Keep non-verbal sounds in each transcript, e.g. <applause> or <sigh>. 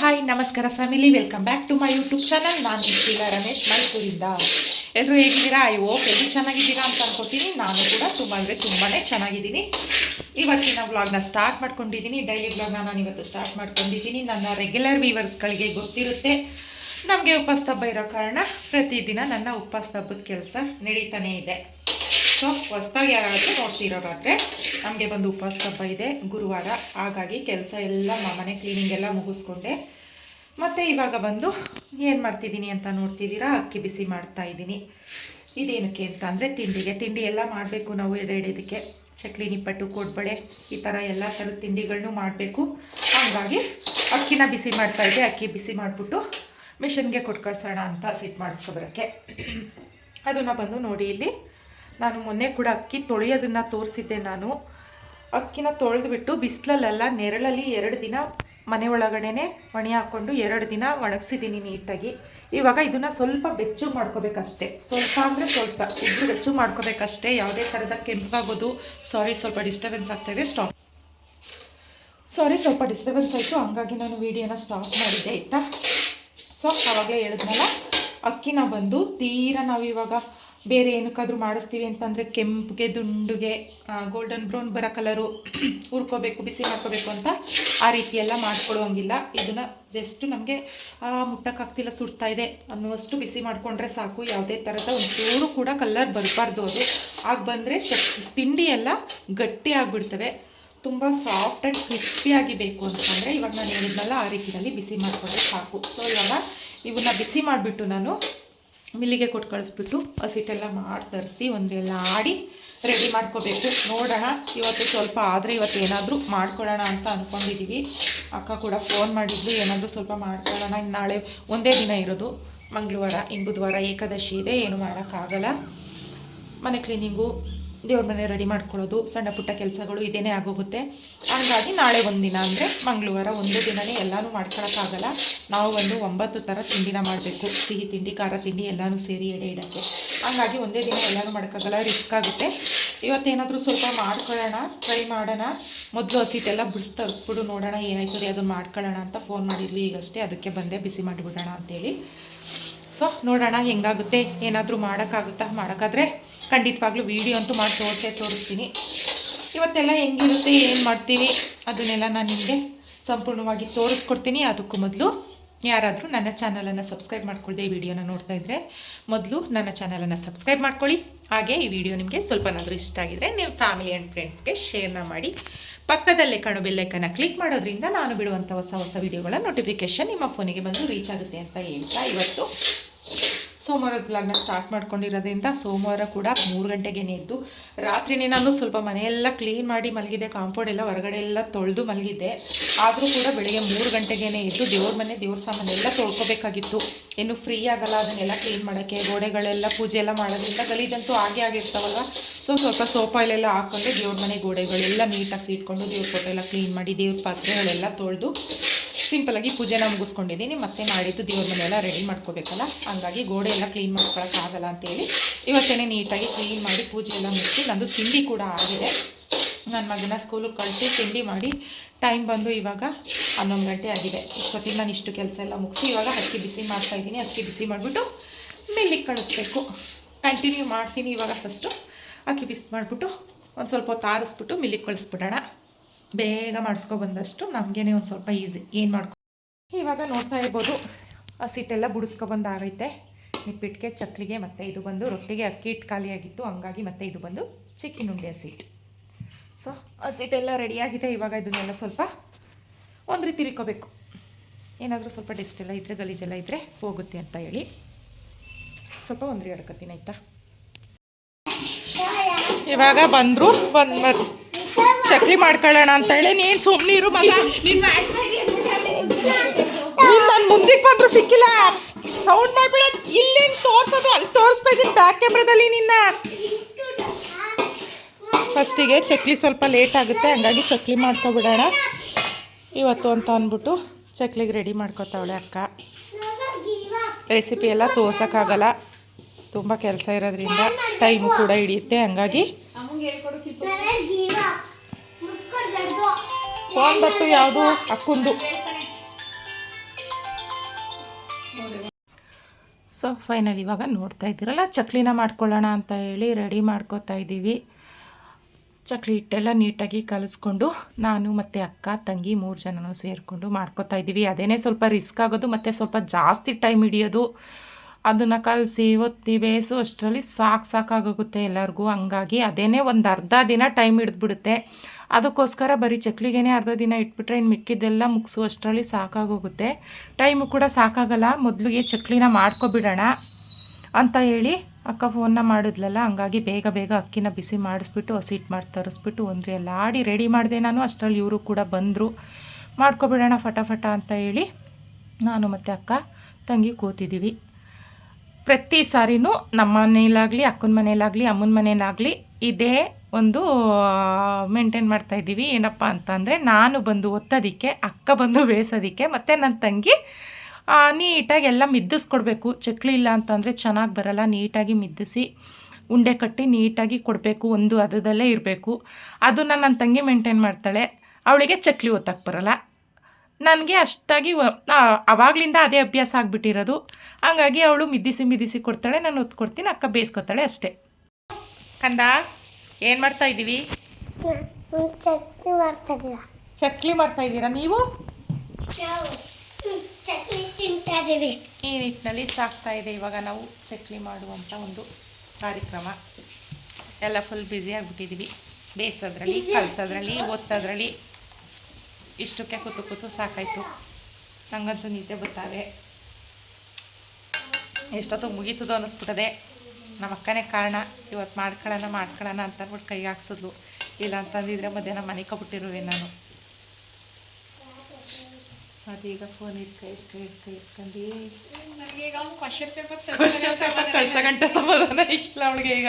Hi ನಮಸ್ಕಾರ family welcome back to my YouTube channel ನಾನು ನಿಖಿಲ ರಮೇಶ್, ಮೈಸೂರಿಂದ. ಎಲ್ಲರೂ ಹೇಗಿದ್ದೀರಾ? ಐ ಹೋಪ್ ಎಲ್ಲರೂ ಚೆನ್ನಾಗಿದ್ದೀರಾ ಅಂತ ಅನ್ಕೋತೀನಿ. ನಾನು ಕೂಡ ತುಂಬ, ಅಂದರೆ ತುಂಬಾ ಚೆನ್ನಾಗಿದ್ದೀನಿ. ಇವತ್ತಿನ ವ್ಲಾಗ್ನ ಸ್ಟಾರ್ಟ್ ಮಾಡ್ಕೊಂಡಿದ್ದೀನಿ. ಡೈಲಿ ವ್ಲಾಗ್ನ ನಾನು ಇವತ್ತು ಸ್ಟಾರ್ಟ್ ಮಾಡ್ಕೊಂಡಿದ್ದೀನಿ. ನನ್ನ ರೆಗ್ಯುಲರ್ ವೀವರ್ಸ್ಗಳಿಗೆ ಗೊತ್ತಿರುತ್ತೆ. ನಮಗೆ ಉಪವಾಸ ಇರೋ ಕಾರಣ ಪ್ರತಿದಿನ ನನ್ನ ಉಪವಾಸ ಕೆಲಸ ನಡೀತಾನೇ ಇದೆ. ಸೊ ಹೊಸ್ದಾಗಿ ಯಾರಾದರೂ ನೋಡ್ತಿರೋದಾದರೆ ನಮಗೆ ಬಂದು ಉಪವಾಸ ಹಬ್ಬ ಇದೆ. ಗುರುವಾರ ಹಾಗಾಗಿ ಕೆಲಸ ಎಲ್ಲ ಮನೆ ಕ್ಲೀನಿಂಗ್ ಎಲ್ಲ ಮುಗಿಸ್ಕೊಂಡೆ. ಮತ್ತು ಇವಾಗ ಬಂದು ಏನು ಮಾಡ್ತಿದ್ದೀನಿ ಅಂತ ನೋಡ್ತಿದ್ದೀರಾ? ಅಕ್ಕಿ ಬಿಸಿ ಮಾಡ್ತಾ ಇದ್ದೀನಿ. ಇದೇನಕ್ಕೆ ಅಂತ ಅಂದರೆ ತಿಂಡಿಗೆ. ತಿಂಡಿ ಎಲ್ಲ ಮಾಡಬೇಕು ನಾವು ಎಡೆಡಿದಕ್ಕೆ ಚಕ್ಲಿ, ನಿಪ್ಪಟ್ಟು, ಕೊಡ್ಬಳೆ, ಈ ಥರ ಎಲ್ಲ ಥರದ ತಿಂಡಿಗಳನ್ನೂ ಮಾಡಬೇಕು. ಹಾಗಾಗಿ ಅಕ್ಕಿನ ಬಿಸಿ ಮಾಡ್ತಾ ಇದ್ದೆ. ಅಕ್ಕಿ ಬಿಸಿ ಮಾಡಿಬಿಟ್ಟು ಮಿಷನ್ಗೆ ಕೊಟ್ಟು ಕಳ್ಸೋಣ ಅಂತ ಸಿಟ್ ಮಾಡಿಸ್ಕೊಬರೋಕ್ಕೆ ಅದನ್ನು ಬಂದು ನೋಡಿ ಇಲ್ಲಿ ನಾನು ಮೊನ್ನೆ ಕೂಡ ಅಕ್ಕಿ ತೊಳೆಯೋದನ್ನು ತೋರಿಸಿದ್ದೆ ನಾನು. ಅಕ್ಕಿನ ತೊಳೆದುಬಿಟ್ಟು ಬಿಸಿಲಲ್ಲೆಲ್ಲ ನೆರಳಲ್ಲಿ ಎರಡು ದಿನ ಮನೆ ಒಳಗಡೆನೆ ಒಣಿ ಹಾಕ್ಕೊಂಡು ಎರಡು ದಿನ ಒಣಗಿಸಿದ್ದೀನಿ ನೀಟಾಗಿ. ಇವಾಗ ಇದನ್ನು ಸ್ವಲ್ಪ ಬೆಚ್ಚು ಮಾಡ್ಕೋಬೇಕಷ್ಟೇ. ಸ್ವಲ್ಪ ಅಂದರೆ ಸ್ವಲ್ಪ. ಇಬ್ಬರು ಬೆಚ್ಚು ಮಾಡ್ಕೋಬೇಕಷ್ಟೇ. ಯಾವುದೇ ಥರದ ಕೆಂಪಾಗೋದು. ಸಾರಿ ಸ್ವಲ್ಪ ಡಿಸ್ಟರ್ಬೆನ್ಸ್ ಆಗ್ತಾಯಿದೆ ಸ್ಟಾಪ್ ಸಾರಿ ಸ್ವಲ್ಪ ಡಿಸ್ಟರ್ಬೆನ್ಸ್ ಆಯಿತು. ಹಂಗಾಗಿ ನಾನು ವೀಡಿಯೋನ ಸ್ಟಾಪ್ ಮಾಡಿದ್ದೆ, ಆಯಿತಾ? ಸೊ ಆವಾಗಲೇ ಹೇಳಿದ್ನಲ್ಲ? ಅಕ್ಕಿನ ಬಂದು ತೀರ ನಾವು ಇವಾಗ ಬೇರೆ ಏನಕ್ಕಾದ್ರೂ ಮಾಡಿಸ್ತೀವಿ ಅಂತಂದರೆ ಕೆಂಪಿಗೆ, ದುಂಡುಗೆ ಗೋಲ್ಡನ್ ಬ್ರೌನ್ ಬರೋ ಕಲರು <clears throat> ಹುರ್ಕೋಬೇಕು, ಬಿಸಿ ಮಾಡ್ಕೋಬೇಕು ಅಂತ ಆ ರೀತಿಯೆಲ್ಲ ಮಾಡ್ಕೊಳ್ಳೋಂಗಿಲ್ಲ ಇದನ್ನು ಜಸ್ಟ್ ನಮಗೆ ಮುಟ್ಟಕ್ಕಾಗ್ತಿಲ್ಲ, ಸುಡ್ತಾ ಇದೆ ಅನ್ನುವಷ್ಟು ಬಿಸಿ ಮಾಡಿಕೊಂಡ್ರೆ ಸಾಕು. ಯಾವುದೇ ಥರದ ಒಂಚೂರು ಕೂಡ ಕಲರ್ ಬರಬಾರ್ದು ಅದು. ಆಗ ಬಂದರೆ ತಿಂಡಿ ಎಲ್ಲ ಗಟ್ಟಿ ಆಗಿಬಿಡ್ತವೆ. ತುಂಬ ಸಾಫ್ಟ್ ಆ್ಯಂಡ್ ಕ್ರಿಸ್ಪಿಯಾಗಿ ಬೇಕು ಅಂತಂದರೆ ಇವಾಗ ನಾನು ಹೇಳಿದ್ನಲ್ಲ ಆ ರೀತಿಯಲ್ಲಿ ಬಿಸಿ ಮಾಡಿಕೊಂಡ್ರೆ ಸಾಕು. ಸೊ ಇವಾಗ ಇವನ್ನ ಬಿಸಿ ಮಾಡಿಬಿಟ್ಟು ನಾನು ಮಿಲ್ಲಿಗೆ ಕೊಟ್ಟು ಕಳಿಸ್ಬಿಟ್ಟು ಹಸಿಟ್ಟೆಲ್ಲ ಮಾಡಿ ತರಿಸಿ ಒಂದೆಲ್ಲ ಆಡಿ ರೆಡಿ ಮಾಡ್ಕೋಬೇಕು. ನೋಡೋಣ, ಇವತ್ತು ಸ್ವಲ್ಪ ಆದರೆ ಇವತ್ತು ಏನಾದರೂ ಮಾಡ್ಕೊಳ್ಳೋಣ ಅಂತ ಅಂದ್ಕೊಂಡಿದ್ದೀವಿ ಅಕ್ಕ ಕೂಡ ಫೋನ್ ಮಾಡಿದ್ದು ಏನಾದರೂ ಸ್ವಲ್ಪ ಮಾಡ್ಕೊಳ್ಳೋಣ. ಇನ್ನು ನಾಳೆ ಒಂದೇ ದಿನ ಇರೋದು. ಮಂಗಳವಾರ ಇನ್ನು ಬುಧವಾರ ಏಕಾದಶಿ ಇದೆ, ಏನು ಮಾಡೋಕ್ಕಾಗಲ್ಲ. ಮನೆ ಕ್ಲೀನಿಂಗು ದೇವ್ರ ಮನೆ ರೆಡಿ ಮಾಡ್ಕೊಳ್ಳೋದು, ಸಣ್ಣ ಪುಟ್ಟ ಕೆಲಸಗಳು ಇದೇನೇ ಆಗೋಗುತ್ತೆ. ಹಾಗಾಗಿ ನಾಳೆ ಒಂದಿನ ಅಂದರೆ ಮಂಗಳವಾರ ಒಂದು ದಿನನೇ ಎಲ್ಲನೂ ಮಾಡ್ಕೊಳಕ್ಕಾಗಲ್ಲ. ನಾವು ಒಂದು ಒಂಬತ್ತು ಥರ ತಿಂಡಿನ ಮಾಡಬೇಕು. ಸಿಹಿ ತಿಂಡಿ, ಖಾರ ತಿಂಡಿ ಎಲ್ಲನೂ ಸೇರಿ ಎಡೆ ಇಡೋಕ್ಕೆ. ಹಾಗಾಗಿ ಒಂದೇ ದಿನ ಎಲ್ಲನೂ ಮಾಡೋಕ್ಕಾಗಲ್ಲ ರಿಸ್ಕ್ ಆಗುತ್ತೆ. ಇವತ್ತೇನಾದರೂ ಸ್ವಲ್ಪ ಮಾಡ್ಕೊಳ್ಳೋಣ ಟ್ರೈ ಮಾಡೋಣ. ಮೊದಲು ಹಸಿಟ್ಟೆಲ್ಲ ಬಿಡಿಸ್ ತರಿಸ್ಬಿಡು, ನೋಡೋಣ ಏನಾಯ್ತದೆ, ಅದನ್ನು ಮಾಡ್ಕೊಳ್ಳೋಣ ಅಂತ ಫೋನ್ ಮಾಡಿದ್ವಿ. ಈಗಷ್ಟೇ ಅದಕ್ಕೆ ಬಂದೆ ಬಿಸಿ ಮಾಡಿಬಿಡೋಣ ಅಂತೇಳಿ. ಸೊ ನೋಡೋಣ ಹೆಂಗಾಗುತ್ತೆ, ಏನಾದರೂ ಮಾಡೋಕ್ಕಾಗುತ್ತಾ? ಮಾಡೋಕ್ಕಾದ್ರೆ ಖಂಡಿತವಾಗ್ಲೂ ವೀಡಿಯೋ ಅಂತೂ ಮಾಡಿ ತೋರಿಸೇ, ತೋರಿಸ್ತೀನಿ. ಇವತ್ತೆಲ್ಲ ಹೆಂಗಿರುತ್ತೆ, ಏನು ಮಾಡ್ತೀವಿ ಅದನ್ನೆಲ್ಲ ನಾನು ನಿಮಗೆ ಸಂಪೂರ್ಣವಾಗಿ ತೋರಿಸ್ಕೊಡ್ತೀನಿ. ಅದಕ್ಕೂ ಮೊದಲು ಯಾರಾದರೂ ನನ್ನ ಚಾನಲನ್ನು ಸಬ್ಸ್ಕ್ರೈಬ್ ಮಾಡ್ಕೊಳ್ದೆ ಈ ವಿಡಿಯೋನ ನೋಡ್ತಾ ಇದ್ದರೆ ಮೊದಲು ನನ್ನ ಚಾನಲನ್ನು ಸಬ್ಸ್ಕ್ರೈಬ್ ಮಾಡ್ಕೊಳ್ಳಿ. ಹಾಗೆ ಈ ವಿಡಿಯೋ ನಿಮಗೆ ಸ್ವಲ್ಪನಾದರೂ ಇಷ್ಟ ಆಗಿದ್ರೆ ನೀವು ಫ್ಯಾಮಿಲಿ ಆ್ಯಂಡ್ ಫ್ರೆಂಡ್ಸ್ಗೆ ಶೇರ್ನ ಮಾಡಿ. ಪಕ್ಕದಲ್ಲೇ ಕಾಣೋ ಬೆಲ್ಲೈಕನ್ನ ಕ್ಲಿಕ್ ಮಾಡೋದ್ರಿಂದ ನಾನು ಬಿಡುವಂಥ ಹೊಸ ಹೊಸ ವಿಡಿಯೋಗಳ ನೋಟಿಫಿಕೇಷನ್ ನಿಮ್ಮ ಫೋನಿಗೆ ಬಂದು ರೀಚ್ ಆಗುತ್ತೆ ಅಂತ ಹೇಳ್ತಾ ಇವತ್ತು. ಸೋಮವಾರದ ಲಗ್ನ ಸ್ಟಾರ್ಟ್ ಮಾಡ್ಕೊಂಡಿರೋದ್ರಿಂದ ಸೋಮವಾರ ಕೂಡ ಮೂರು ಗಂಟೆಗೆ ಎದ್ದು ರಾತ್ರಿನೇ ನಾನು ಸ್ವಲ್ಪ ಮನೆಯೆಲ್ಲ ಕ್ಲೀನ್ ಮಾಡಿ ಮಲಗಿದೆ ಕಾಂಪೌಂಡ್ ಎಲ್ಲ ಹೊರಗಡೆ ಎಲ್ಲ ತೊಳೆದು ಮಲಗಿದ್ದೆ ಆದರೂ ಕೂಡ ಬೆಳಗ್ಗೆ ಮೂರು ಗಂಟೆಗೇ ಎದ್ದು ದೇವ್ರ ಮನೆ, ದೇವ್ರ ಸಾಮಾನೆಲ್ಲ ತೊಳ್ಕೊಬೇಕಾಗಿತ್ತು. ಇನ್ನು ಫ್ರೀ ಆಗಲ್ಲ, ಅದನ್ನೆಲ್ಲ ಕ್ಲೀನ್ ಮಾಡೋಕ್ಕೆ, ಗೋಡೆಗಳೆಲ್ಲ ಪೂಜೆ ಎಲ್ಲ ಮಾಡೋದ್ರಿಂದ ಗಲೀಜಂತೂ ಆಗೇ ಆಗಿರ್ತಾವಲ್ಲ ಸೊ ಸ್ವಲ್ಪ ಸೋಪ್ ಆಯಿಲ್ ಎಲ್ಲ ಹಾಕ್ಕೊಂಡು ದೇವ್ರ ಮನೆ ಗೋಡೆಗಳೆಲ್ಲ ನೀಟಾಗಿ ಸೀಟ್ಕೊಂಡು ದೇವ್ರ ಫೋಟೋ ಎಲ್ಲ ಕ್ಲೀನ್ ಮಾಡಿ, ದೇವ್ರ ಪಾತ್ರೆಗಳೆಲ್ಲ ತೊಳೆದು ಸಿಂಪಲಾಗಿ ಪೂಜೆನ ಮುಗಿಸ್ಕೊಂಡಿದ್ದೀನಿ. ಮತ್ತೆ ನಾಡಿದ್ದು ದೇವ್ರ ಮನೆಯೆಲ್ಲ ರೆಡಿ ಮಾಡ್ಕೋಬೇಕಲ್ಲ? ಹಂಗಾಗಿ ಗೋಡೆ ಎಲ್ಲ ಕ್ಲೀನ್ ಮಾಡ್ಕೊಳಕ್ಕಾಗಲ್ಲ ಅಂತೇಳಿ ಇವತ್ತೇನೆ ನೀಟಾಗಿ ಕ್ಲೀನ್ ಮಾಡಿ ಪೂಜೆ ಎಲ್ಲ ಮುಗಿಸಿ ನಂದು ತಿಂಡಿ ಕೂಡ ಆಗಿದೆ. ನನ್ನ ಮಗನ ಸ್ಕೂಲಿಗೆ ಕಳಿಸಿ ತಿಂಡಿ ಮಾಡಿ ಟೈಮ್ ಬಂದು ಇವಾಗ ಹನ್ನೊಂದು ಗಂಟೆ ಆಗಿದೆ. ಇಷ್ಟೊತ್ತಿಗೆ ನಾನು ಇಷ್ಟು ಕೆಲಸ ಎಲ್ಲ ಮುಗಿಸಿ ಇವಾಗ ಅಕ್ಕಿ ಬಿಸಿ ಮಾಡ್ತಾ ಇದ್ದೀನಿ. ಅಕ್ಕಿ ಬಿಸಿ ಮಾಡಿಬಿಟ್ಟು ಮಿಲ್ಲಿಗೆ ಕಳಿಸ್ಬೇಕು. ಕಂಟಿನ್ಯೂ ಮಾಡ್ತೀನಿ ಇವಾಗ ಫಸ್ಟು ಅಕ್ಕಿ ಬಿಸಿ ಮಾಡಿಬಿಟ್ಟು ಒಂದು ಸ್ವಲ್ಪ ಹೊತ್ತು ಆರಿಸ್ಬಿಟ್ಟು ಮಿಲ್ಲಿಗೆ ಕಳಿಸ್ಬಿಡೋಣ. ಬೇಗ ಮಾಡಿಸ್ಕೊ ಬಂದಷ್ಟು ನಮಗೇನೆ ಒಂದು ಸ್ವಲ್ಪ ಈಸಿ. ಏನು ಮಾಡ್ಕೊ ಇವಾಗ ನೋಡ್ತಾ ಇರ್ಬೋದು ಹಸಿಟ್ಟೆಲ್ಲ ಬಿಡಿಸ್ಕೊಬಂದಾಗೈತೆ ನಿಪ್ಪಿಟ್ಟಿಗೆ ಚಕ್ಲಿಗೆ ಮತ್ತು ಇದು ಬಂದು ರೊಟ್ಟಿಗೆ, ಅಕ್ಕಿ ಹಿಟ್ಟು ಖಾಲಿಯಾಗಿತ್ತು ಹಂಗಾಗಿ ಮತ್ತೆ ಇದು ಬಂದು ಚಿಕ್ಕಿನ ಉಂಡೆ ಹಸಿಟ್ಟು ಸೊ ಹಸಿಟ್ಟೆಲ್ಲ ರೆಡಿಯಾಗಿದೆ ಇವಾಗ ಇದನ್ನೆಲ್ಲ ಸ್ವಲ್ಪ ಒಂದು ರೀತಿ ತಿರ್ಕೋಬೇಕು. ಏನಾದರೂ ಸ್ವಲ್ಪ ಡೆಸ್ಟ್ ಎಲ್ಲ ಇದ್ದರೆ ಗಲೀಜೆಲ್ಲ ಇದ್ದರೆ ಹೋಗುತ್ತೆ ಅಂತ ಹೇಳಿ. ಸ್ವಲ್ಪ ಒಂದ್ರಿ ಅಡ್ಕತ್ತೀನಿ, ಆಯಿತಾ? ಇವಾಗ ಬಂದರು ಬಂದು ಚಕ್ಲಿ ಮಾಡ್ಕೊಳ್ಳೋಣ ಅಂತ ಹೇಳಿ ನೀನು ಸುಮ್ಮನಿರು ಮಗ. ನೀನು ನಾನು ಮುಂದಕ್ಕೆ ಬಂದ್ರು ಸಿಕ್ಕಿಲ್ಲ. ಸೌಂಡ್ ಮಾಡ್ಬೇಡ. ಇಲ್ಲೇನು ತೋರ್ಸೋದು? ಅಲ್ಲಿ ತೋರಿಸ್ತಾ ಇದ್ದೀನಿ ಬ್ಯಾಕ್ ಕ್ಯಾಮ್ರಾದಲ್ಲಿ ನಿನ್ನ. ಫಸ್ಟಿಗೆ ಚಕ್ಲಿ ಸ್ವಲ್ಪ ಲೇಟ್ ಆಗುತ್ತೆ. ಹಂಗಾಗಿ ಚಕ್ಲಿ ಮಾಡ್ಕೊಬಿಡೋಣ. ಇವತ್ತು ಅಂತ ಅಂದ್ಬಿಟ್ಟು ಚಕ್ಲಿಗೆ ರೆಡಿ ಮಾಡ್ಕೊತಾವಳೆ ಅಕ್ಕ. ರೆಸಿಪಿ ಎಲ್ಲ ತೋರ್ಸೋಕ್ಕಾಗಲ್ಲ. ತುಂಬ ಕೆಲಸ ಇರೋದ್ರಿಂದ ಟೈಮ್ ಕೂಡ ಹಿಡಿಯುತ್ತೆ. ಹಂಗಾಗಿ ಫೋನ್ ಬತ್ತು ಯಾವುದು? ಅಕ್ಕಂದು. ಸೊ ಫೈನಲ್ ಇವಾಗ ನೋಡ್ತಾ ಇದ್ದೀರಲ್ಲ, ಚಕ್ಲಿನ ಮಾಡ್ಕೊಳ್ಳೋಣ ಅಂತ ಹೇಳಿ ರೆಡಿ ಮಾಡ್ಕೋತಾ ಇದ್ದೀವಿ. ಚಕ್ಲಿ ಹಿಟ್ಟೆಲ್ಲ ನೀಟಾಗಿ ಕಲಿಸ್ಕೊಂಡು ನಾನು ಮತ್ತು ಅಕ್ಕ, ತಂಗಿ ಮೂರು ಜನನೂ ಸೇರಿಕೊಂಡು ಮಾಡ್ಕೋತಾ ಇದ್ದೀವಿ. ಅದೇ ಸ್ವಲ್ಪ ರಿಸ್ಕ್ ಆಗೋದು, ಮತ್ತು ಸ್ವಲ್ಪ ಜಾಸ್ತಿ ಟೈಮ್ ಹಿಡಿಯೋದು. ಅದನ್ನು ಕಲಸಿ ಒತ್ತಿ ಬೇಯಿಸು, ಅಷ್ಟರಲ್ಲಿ ಸಾಕು ಸಾಕಾಗೋಗುತ್ತೆ ಎಲ್ಲರಿಗೂ. ಹಂಗಾಗಿ ಅದೇನೆ ಒಂದು ಅರ್ಧ ದಿನ ಟೈಮ್ ಹಿಡಿದ್ಬಿಡುತ್ತೆ. ಅದಕ್ಕೋಸ್ಕರ ಬರೀ ಚಕ್ಲಿಗೇನೆ ಅರ್ಧ ದಿನ ಇಟ್ಬಿಟ್ರೆ ಇನ್ನು ಮಿಕ್ಕಿದ್ದೆಲ್ಲ ಮುಗಿಸುವಷ್ಟರಲ್ಲಿ ಸಾಕಾಗೋಗುತ್ತೆ. ಟೈಮು ಕೂಡ ಸಾಕಾಗಲ್ಲ. ಮೊದಲಿಗೆ ಚಕ್ಲಿನ ಮಾಡ್ಕೊಬಿಡೋಣ ಅಂತ ಹೇಳಿ ಅಕ್ಕ ಫೋನ್ನ ಮಾಡಿದ್ಲಲ್ಲ, ಹಂಗಾಗಿ ಬೇಗ ಬೇಗ ಅಕ್ಕಿನ ಬಿಸಿ ಮಾಡಿಸ್ಬಿಟ್ಟು, ಹಸಿ ಹಿಟ್ಟು ಮಾಡಿ ತರಿಸ್ಬಿಟ್ಟು, ಒಂದ್ರಿ ಎಲ್ಲ ಆಡಿ ರೆಡಿ ಮಾಡಿದೆ ನಾನು. ಅಷ್ಟರಲ್ಲಿ ಇವರು ಕೂಡ ಬಂದರು. ಮಾಡ್ಕೊಬಿಡೋಣ ಫಟಾಫಟ ಅಂತ ಹೇಳಿ ನಾನು ಮತ್ತು ಅಕ್ಕ ತಂಗಿ ಕೂತಿದ್ದೀವಿ ಪ್ರತಿ ಸಾರಿನೂ ನಮ್ಮ ಮನೇಲಾಗಲಿ, ಅಕ್ಕನ ಮನೇಲಾಗಲಿ, ಅಮ್ಮನ ಮನೇಲಾಗಲಿ ಇದೇ ಒಂದು ಮೇಂಟೈನ್ ಮಾಡ್ತಾ ಇದ್ದೀವಿ. ಏನಪ್ಪ ಅಂತಂದರೆ ನಾನು ಬಂದು ಒತ್ತೋದಿಕ್ಕೆ, ಅಕ್ಕ ಬಂದು ಬೇಯಿಸೋದಕ್ಕೆ ಮತ್ತು ನನ್ನ ತಂಗಿ ನೀಟಾಗಿ ಎಲ್ಲ ಮಿದ್ದಿಸ್ಕೊಡ್ಬೇಕು. ಚಕ್ಲಿ ಇಲ್ಲ ಅಂತಂದರೆ ಚೆನ್ನಾಗಿ ಬರಲ್ಲ. ನೀಟಾಗಿ ಮಿದ್ದಿಸಿ, ಉಂಡೆ ಕಟ್ಟಿ ನೀಟಾಗಿ ಕೊಡಬೇಕು. ಒಂದು ಅದದಲ್ಲೇ ಇರಬೇಕು. ಅದನ್ನು ನನ್ನ ತಂಗಿ ಮೇಂಟೈನ್ ಮಾಡ್ತಾಳೆ. ಅವಳಿಗೆ ಚಕ್ಲಿ ಒತ್ತಕ್ಕೆ ಬರಲ್ಲ. ನನಗೆ ಅಷ್ಟಾಗಿ ಅವಾಗಲಿಂದ ಅದೇ ಅಭ್ಯಾಸ ಆಗಿಬಿಟ್ಟಿರೋದು. ಹಾಗಾಗಿ ಅವಳು ಮಿದ್ದಿಸಿ ಮಿದ್ದಿಸಿ ಕೊಡ್ತಾಳೆ. ನಾನು ಒತ್ಕೊಡ್ತೀನಿ. ಅಕ್ಕ ಬೇಯಿಸ್ಕೊತಾಳೆ ಅಷ್ಟೇ. ಕಂದ? ಏನು ಮಾಡ್ತಾ ಇದ್ದೀವಿ ಚಕ್ಲಿ ಮಾಡ್ತಾ ಇದ್ದೀರಾ ಚಕ್ಲಿ ಮಾಡ್ತಾ ಇದ್ದೀರಾ ನೀವು? ತಿಂತಾ ಈ ನಿಟ್ಟಿನಲ್ಲಿ ಸಾಕ್ತಾ ಇದೆ ಇವಾಗ ನಾವು ಚಕ್ಲಿ ಮಾಡುವಂಥ ಒಂದು ಕಾರ್ಯಕ್ರಮ. ಎಲ್ಲ ಫುಲ್ ಬ್ಯುಸಿ ಆಗಿಬಿಟ್ಟಿದ್ದೀವಿ ಬೇಯಿಸೋದ್ರಲ್ಲಿ ಕಲ್ಸೋದ್ರಲ್ಲಿ ಓದ್ತದ್ರಲ್ಲಿ ಇಷ್ಟಕ್ಕೆ ಕೂತು ಕೂತು ಸಾಕಾಯಿತು. ನಂಗಂತೂ ನಿದ್ದೆ ಬರ್ತಾವೆ. ಎಷ್ಟೊತ್ತು ಮುಗೀತದೋ ಅನ್ನಿಸ್ಬಿಟ್ಟದೆ ನಮ್ಮ ಅಕ್ಕನೇ ಕಾರಣ ಇವತ್ತು ಮಾಡ್ಕೊಳ್ಳೋಣ ಮಾಡ್ಕೊಳ್ಳೋಣ ಅಂತ ಅಂದ್ಬಿಟ್ಟು ಕೈ ಹಾಕ್ಸಿದ್ಲು. ಇಲ್ಲ ಅಂತಂದಿದ್ರೆ ಮಧ್ಯಾಹ್ನ ಮನೆ ಕೊಬಿಟ್ಟಿರುವೆ ನಾನು. ಅದೀಗ ಫೋನ್ ಇಟ್ಕ ಇಟ್ಕ ಇಟ್ಕ ಇಟ್ಕೊಂಡು. ಕ್ವಶನ್ ಪೇಪರ್ ಸಮಾಧಾನ ಇಕ್ಕಿಲ್ಲ ಅವಳಿಗೆ ಈಗ.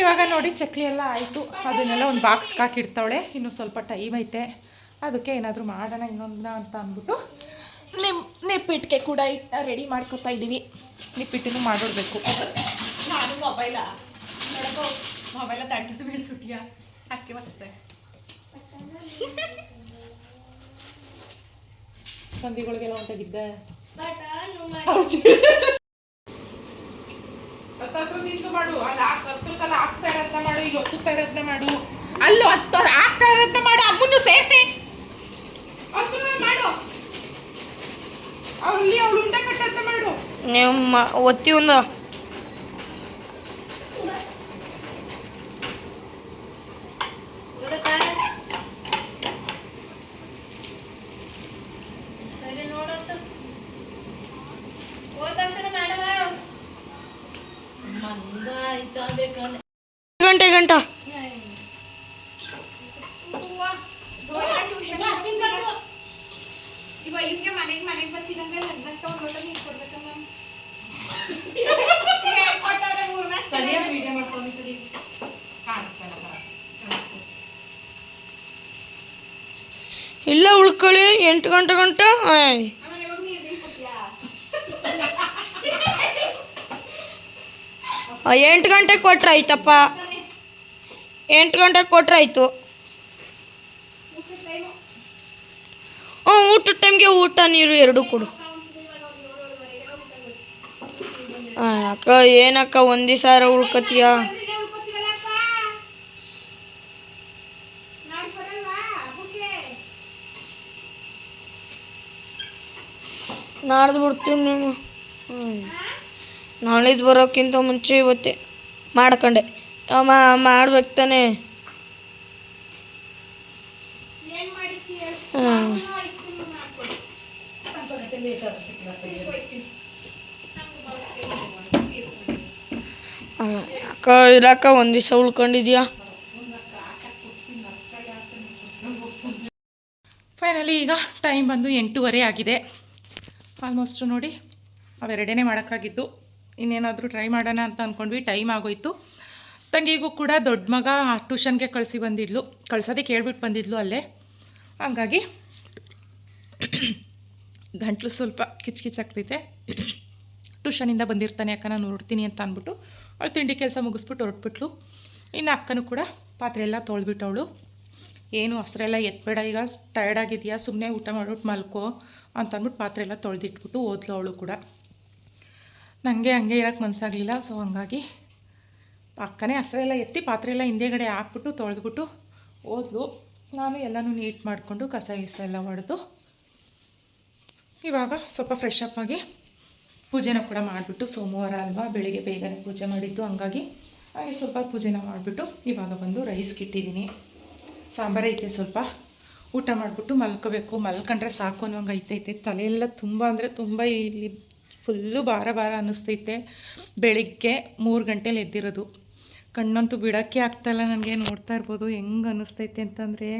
ಇವಾಗ ನೋಡಿ ಚಕ್ಲಿ ಎಲ್ಲ ಆಯಿತು. ಅದನ್ನೆಲ್ಲ ಒಂದು ಬಾಕ್ಸ್ಗೆ ಹಾಕಿಡ್ತಾವಳೆ. ಇನ್ನು ಸ್ವಲ್ಪ ಟೈಮ್ ಐತೆ. ಅದಕ್ಕೆ ಏನಾದರೂ ಮಾಡೋಣ ಇನ್ನೊಂದನ್ನ ಅಂತ ಅಂದ್ಬಿಟ್ಟು ನಿಮ್ ನಿಪ್ಪಿಟ್ಟಿಗೆ ಕೂಡ ಇಟ್ಟು ರೆಡಿ ಮಾಡ್ಕೊತಾ ಇದ್ದೀವಿ. ನಿಪ್ಪಿಟ್ಟನ್ನು ಮಾಡಿಡ್ಬೇಕು ನಾನು ಮೊಬೈಲ ಮೊಬೈಲ ತಟ್ಟಿದ್ದು ಬೀಳ್ಸುತ್ತೀಯಾ ಅಕ್ಕಿ ಬರ್ತದೆ ಸಂಧಿಗಳಿಗೆಲ್ಲ ಹೊಂಟಾಗಿದ್ದೆ ಮಾಡು. ಅಲ್ಲಿ ಹತ್ರಕ್ಕಲ್ಲ ಆಗ್ತಾ ಇರೋದನ್ನ ಮಾಡು ಇಲ್ಲಿ ಒತ್ತಾ ಇರೋದನ್ನ ಮಾಡು. ಅಲ್ಲೂ ಹತ್ತ ಆಗ್ತಾ ಇರೋದನ್ನ ಮಾಡು ಅಮ್ಮನ್ನು ಸೇರಿಸಿ ಮಾಡು ನಿಮ್ಮ ಒತ್ತಿ ಒಂದು ಗಂಟೆ ಗಂಟ ಇವ್ಗೆ ಮನೆಗೆ ಮನೆಗೆ ಬರ್ತಿದಂಗೆ ಲಗ್ನಕ್ಕ ಒಂದು ಲೋಟ ನೀರು ಮೂರ್ನಾಲ್ಕು ಸರಿಯಾಗಿ ವಿಡಿಯೋ ಮಾಡ್ಕೊಂಡು ಸರಿ. ಇಲ್ಲ ಉಳ್ಕೊಳ್ಳಿ ಎಂಟು ಗಂಟೆ ಗಂಟ ಎಂಟು ಗಂಟೆಗೆ ಕೊಟ್ರೆ ಆಯ್ತಪ್ಪ ಎಂಟು ಗಂಟೆಗೆ ಕೊಟ್ರೆ ಆಯ್ತು ಊಟದ ಟೈಮು ಹ್ಞೂ ಊಟದ ಟೈಮ್ಗೆ ಊಟ ನೀರು ಎರಡು ಕೊಡು. ಆ, ಅಕ್ಕ ಏನಕ್ಕ ಒಂದೇ ಉಳ್ಕತೀಯ ನಾಡ್ದು ಬಿಡ್ತೀನಿ ನೀನು. ನಾಳಿದ್ದು ಬರೋಕ್ಕಿಂತ ಮುಂಚೆ ಇವತ್ತೇ ಮಾಡ್ಕೊಂಡೆ. ಮಾಡ್ಬೇಕು ತಾನೆ ಏನ್ ಮಾಡಿದ್ದಿ ಹೇಳು ಹ್ಮ್. ಐಸ್ ಕ್ರೀಮ್ ಮಾಡ್ಕೊಡು ಆ, ಅಕ್ಕ ಒಂದ್ ದಿವಸ ಉಳ್ಕೊಂಡಿದ್ಯಾ? ಫೈನಲಿ ಈಗ ಟೈಮ್ ಬಂದು ಎಂಟೂವರೆ ಆಗಿದೆ. ಆಲ್ಮೋಸ್ಟ್ ನೋಡಿ ಅವೆರಡೇ ಮಾಡೋಕ್ಕಾಗಿದ್ದು. ಇನ್ನೇನಾದರೂ ಟ್ರೈ ಮಾಡೋಣ ಅಂತ ಅಂದ್ಕೊಂಡ್ವಿ ಟೈಮ್ ಆಗೋಯ್ತು. ತಂಗಿಗೂ ಕೂಡ ದೊಡ್ಡ ಮಗ ಟ್ಯೂಷನ್ಗೆ ಕಳಿಸಿ ಬಂದಿದ್ಲು. ಕಳ್ಸೋದಕ್ಕೆ ಹೇಳ್ಬಿಟ್ಟು ಬಂದಿದ್ಲು ಅಲ್ಲೇ. ಹಂಗಾಗಿ, ಗಂಟ್ಲು ಸ್ವಲ್ಪ ಕಿಚ್ ಕಿಚ್ಚಾಗ್ತೈತೆ ಟ್ಯೂಷನಿಂದ ಬಂದಿರ್ತಾನೆ ಅಕ್ಕ ನಾನು ಹೊರಡ್ತೀನಿ ಅಂತ ಅಂದ್ಬಿಟ್ಟು ಅವಳು ತಿಂಡಿ ಕೆಲಸ ಮುಗಿಸ್ಬಿಟ್ಟು ಹೊರಟ್ಬಿಟ್ಲು. ಇನ್ನು ಅಕ್ಕನೂ ಕೂಡ ಪಾತ್ರೆ ಎಲ್ಲ ತೊಳೆದ್ಬಿಟ್ಟವಳು. ಏನು ಹಸ್ರೆಲ್ಲ ಎತ್ಬೇಡ, ಈಗ ಟಯರ್ಡ್ ಆಗಿದೆಯಾ ಸುಮ್ಮನೆ ಊಟ ಮಾಡ್ಬಿಟ್ಟು ಮಲ್ಕೋ ಅಂತ ಅಂದ್ಬಿಟ್ಟು ಪಾತ್ರೆ ಎಲ್ಲ ತೊಳೆದಿಟ್ಬಿಟ್ಟು ಓದ್ಲು ಅವಳು ಕೂಡ. ನನಗೆ ಹಂಗೆ ಇರೋಕ್ಕೆ ಮನಸ್ಸಾಗಲಿಲ್ಲ ಸೊ ಹಂಗಾಗಿ ಅಕ್ಕನೇ ಹಸ್ರೆಲ್ಲ ಎತ್ತಿ ಪಾತ್ರೆ ಎಲ್ಲ ಹಿಂದೆಗಡೆ ಹಾಕ್ಬಿಟ್ಟು ತೊಳೆದ್ಬಿಟ್ಟು ಓದ್ಲು ನಾನು ಎಲ್ಲನೂ ನೀಟ್ ಮಾಡಿಕೊಂಡು ಕಸ ಗಿಸ ಎಲ್ಲ ಹೊಡೆದು ಇವಾಗ ಸ್ವಲ್ಪ ಫ್ರೆಶ್ ಅಪ್ ಆಗಿ ಪೂಜೆನ ಕೂಡ ಮಾಡಿಬಿಟ್ಟು ಸೋಮವಾರ ಅಲ್ವಾ ಬೆಳಿಗ್ಗೆ ಬೇಗನೆ ಪೂಜೆ ಮಾಡಿದ್ದು, ಹಂಗಾಗಿ ಹಾಗೆ ಸ್ವಲ್ಪ ಪೂಜೆನ ಮಾಡಿಬಿಟ್ಟು ಇವಾಗ ಬಂದು ರೈಸ್ಗೆ ಇಟ್ಟಿದ್ದೀನಿ ಸಾಂಬಾರು ಐತೆ ಸ್ವಲ್ಪ. ಊಟ ಮಾಡಿಬಿಟ್ಟು ಮಲ್ಕೋಬೇಕು. ಮಲ್ಕೊಂಡ್ರೆ ಸಾಕು ಅನ್ನೋಂಗೆ ಐತೈತೆ. ತಲೆಯೆಲ್ಲ ತುಂಬ ಅಂದರೆ ತುಂಬ ಇಲ್ಲಿ ಫುಲ್ಲು ಭಾರ ಭಾರ ಅನ್ನಿಸ್ತೈತೆ. ಬೆಳಿಗ್ಗೆ ಮೂರು ಗಂಟೆಲಿ ಎದ್ದಿರೋದು. ಕಣ್ಣಂತೂ ಬಿಡೋಕ್ಕೆ ಆಗ್ತಾಯಿಲ್ಲ ನನಗೆ ನೋಡ್ತಾ ಇರ್ಬೋದು. ಹೆಂಗೆ ಅನ್ನಿಸ್ತೈತೆ ಅಂತಂದರೆ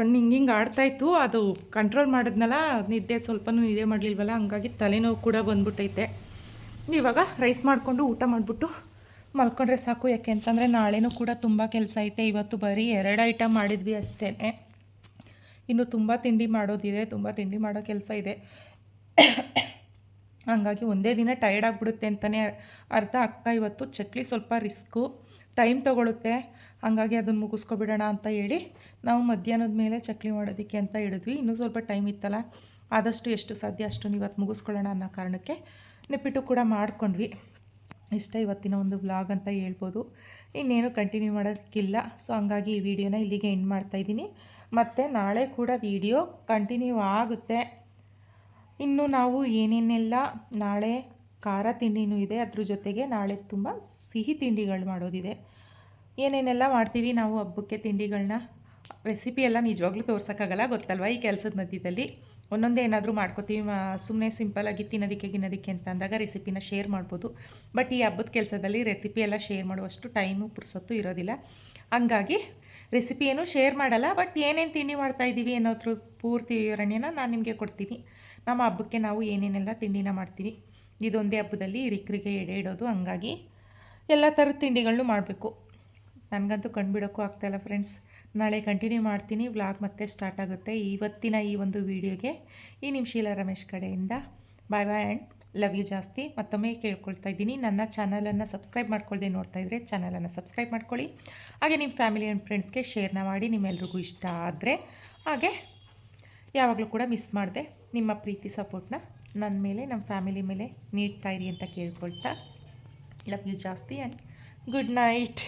ಕಣ್ಣು ಹಿಂಗೆ ಆಡ್ತಾಯಿತ್ತು ಅದು ಕಂಟ್ರೋಲ್ ಮಾಡಿದ್ನಲ್ಲ, ನಿದ್ದೆ ಸ್ವಲ್ಪನೂ ನಿದ್ದೆ ಮಾಡಲಿಲ್ವಲ್ಲ, ಹಂಗಾಗಿ ತಲೆನೋವು ಕೂಡ ಬಂದ್ಬಿಟ್ಟೈತೆ. ಇವಾಗ ರೈಸ್ ಮಾಡಿಕೊಂಡು ಊಟ ಮಾಡಿಬಿಟ್ಟು ಮಲ್ಕೊಂಡ್ರೆ ಸಾಕು. ಯಾಕೆ ಅಂತಂದರೆ ನಾಳೆನೂ ಕೂಡ ತುಂಬ ಕೆಲಸ ಐತೆ. ಇವತ್ತು ಬರೀ ಎರಡು ಐಟಮ್ ಮಾಡಿದ್ವಿ ಅಷ್ಟೇ ಇನ್ನು ತುಂಬ ತಿಂಡಿ ಮಾಡೋದಿದೆ, ತುಂಬ ತಿಂಡಿ ಮಾಡೋ ಕೆಲಸ ಇದೆ. ಹಂಗಾಗಿ ಒಂದೇ ದಿನ ಟೈರ್ಡ್ ಆಗಿಬಿಡುತ್ತೆ ಅಂತಲೇ ಅರ್ಥ ಅಕ್ಕ ಇವತ್ತು ಚಕ್ಲಿ ಸ್ವಲ್ಪ ರಿಸ್ಕು ಟೈಮ್ ತೊಗೊಳುತ್ತೆ, ಹಾಗಾಗಿ ಅದನ್ನು ಮುಗಿಸ್ಕೊಬಿಡೋಣ ಅಂತ ಹೇಳಿ ನಾವು ಮಧ್ಯಾಹ್ನದ ಮೇಲೆ ಚಕ್ಲಿ ಮಾಡೋದಕ್ಕೆ ಅಂತ ಹಿಡಿದ್ವಿ ಇನ್ನೂ ಸ್ವಲ್ಪ ಟೈಮ್ ಇತ್ತಲ್ಲ, ಆದಷ್ಟು ಎಷ್ಟು ಸಾಧ್ಯ ಅಷ್ಟು ಇವತ್ತು ಮುಗಿಸ್ಕೊಳ್ಳೋಣ ಅನ್ನೋ ಕಾರಣಕ್ಕೆ ನೆಪ್ಪಿಟ್ಟು ಕೂಡ ಮಾಡ್ಕೊಂಡ್ವಿ. ಇಷ್ಟ ಇವತ್ತಿನ ಒಂದು ವ್ಲಾಗ್ ಅಂತ ಹೇಳ್ಬೋದು. ಇನ್ನೇನು ಕಂಟಿನ್ಯೂ ಮಾಡೋದಕ್ಕಿಲ್ಲ ಸೊ ಹಂಗಾಗಿ ಈ ವಿಡಿಯೋನ ಇಲ್ಲಿಗೆ ಎಂಡ್ ಮಾಡ್ತಾಯಿದ್ದೀನಿ ಮತ್ತು ನಾಳೆ ಕೂಡ ವಿಡಿಯೋ ಕಂಟಿನ್ಯೂ ಆಗುತ್ತೆ. ಇನ್ನು ನಾವು ಏನೇನೆಲ್ಲ ನಾಳೆ ಖಾರ ತಿಂಡಿನೂ ಇದೆ, ಅದ್ರ ಜೊತೆಗೆ ನಾಳೆ ತುಂಬ ಸಿಹಿ ತಿಂಡಿಗಳು ಮಾಡೋದಿದೆ. ಏನೇನೆಲ್ಲ ಮಾಡ್ತೀವಿ ನಾವು ಹಬ್ಬಕ್ಕೆ ತಿಂಡಿಗಳನ್ನ? ರೆಸಿಪಿ ಎಲ್ಲ ನಿಜವಾಗ್ಲೂ ತೋರ್ಸೋಕ್ಕಾಗಲ್ಲ, ಗೊತ್ತಲ್ವ? ಈ ಕೆಲಸದ ಮಧ್ಯದಲ್ಲಿ ಒಂದೊಂದೇ ಏನಾದರೂ ಮಾಡ್ಕೋತೀವಿ. ಸುಮ್ಮನೆ ಸಿಂಪಲಾಗಿ ತಿನ್ನೋದಕ್ಕೆ ಗಿನ್ನೋದಕ್ಕೆ ಅಂತ ಅಂದಾಗ ರೆಸಿಪಿನ ಶೇರ್ ಮಾಡ್ಬೋದು. ಬಟ್ ಈ ಹಬ್ಬದ ಕೆಲಸದಲ್ಲಿ ರೆಸಿಪಿ ಎಲ್ಲ ಶೇರ್ ಮಾಡುವಷ್ಟು ಟೈಮು ಪುರ್ಸೊತ್ತು ಇರೋದಿಲ್ಲ. ಹಂಗಾಗಿ ರೆಸಿಪಿ ಏನೂ ಶೇರ್ ಮಾಡಲ್ಲ. ಬಟ್ ಏನೇನು ತಿಂಡಿ ಮಾಡ್ತಾಯಿದ್ದೀವಿ ಅನ್ನೋದ್ರ ಪೂರ್ತಿ ವಿವರಣೆಯನ್ನು ನಾನು ನಿಮಗೆ ಕೊಡ್ತೀನಿ. ನಮ್ಮ ಹಬ್ಬಕ್ಕೆ ನಾವು ಏನೇನೆಲ್ಲ ತಿಂಡಿನ ಮಾಡ್ತೀವಿ. ಇದೊಂದೇ ಹಬ್ಬದಲ್ಲಿ ರಿಕ್ರಿಗೆ ಎಡೆ ಇಡೋದು. ಹಂಗಾಗಿ ಎಲ್ಲ ಥರದ ತಿಂಡಿಗಳನ್ನು ಮಾಡಬೇಕು. ನನಗಂತೂ ಕಂಡುಬಿಡೋಕ್ಕೂ ಆಗ್ತಾಯಿಲ್ಲ ಫ್ರೆಂಡ್ಸ್. ನಾಳೆ ಕಂಟಿನ್ಯೂ ಮಾಡ್ತೀನಿ. ವ್ಲಾಗ್ ಮತ್ತೆ ಸ್ಟಾರ್ಟ್ ಆಗುತ್ತೆ ಇವತ್ತಿನ ಈ ಒಂದು ವಿಡಿಯೋಗೆ. ಈ ನಿಮ್ಮ ಶೀಲಾ ರಮೇಶ್ ಕಡೆಯಿಂದ. Bye bye and love you ಜಾಸ್ತಿ. ಮತ್ತೊಮ್ಮೆ ಕೇಳ್ಕೊಳ್ತಾ ಇದ್ದೀನಿ. ನನ್ನ ಚಾನಲನ್ನು ಸಬ್ಸ್ಕ್ರೈಬ್ ಮಾಡ್ಕೊಳ್ದೆ ನೋಡ್ತಾ ಇದ್ದರೆ ಚಾನಲನ್ನು ಸಬ್ಸ್ಕ್ರೈಬ್ ಮಾಡ್ಕೊಳ್ಳಿ. ಹಾಗೆ ನಿಮ್ಮ ಫ್ಯಾಮಿಲಿ ಆ್ಯಂಡ್ ಫ್ರೆಂಡ್ಸ್ಗೆ ಶೇರ್ನ ಮಾಡಿ ನಿಮ್ಮೆಲ್ರಿಗೂ ಇಷ್ಟ ಆದರೆ. ಹಾಗೆ ಯಾವಾಗಲೂ ಕೂಡ ಮಿಸ್ ಮಾಡಿದೆ ನಿಮ್ಮ ಪ್ರೀತಿ ಸಪೋರ್ಟ್ನ ನನ್ನ ಮೇಲೆ ನಮ್ಮ ಫ್ಯಾಮಿಲಿ ಮೇಲೆ ನೀಡ್ತಾ ಇರಿ ಅಂತ ಕೇಳ್ಕೊಳ್ತಾ. ಲವ್ ಯು ಜಾಸ್ತಿ ಆ್ಯಂಡ್ ಗುಡ್ ನೈಟ್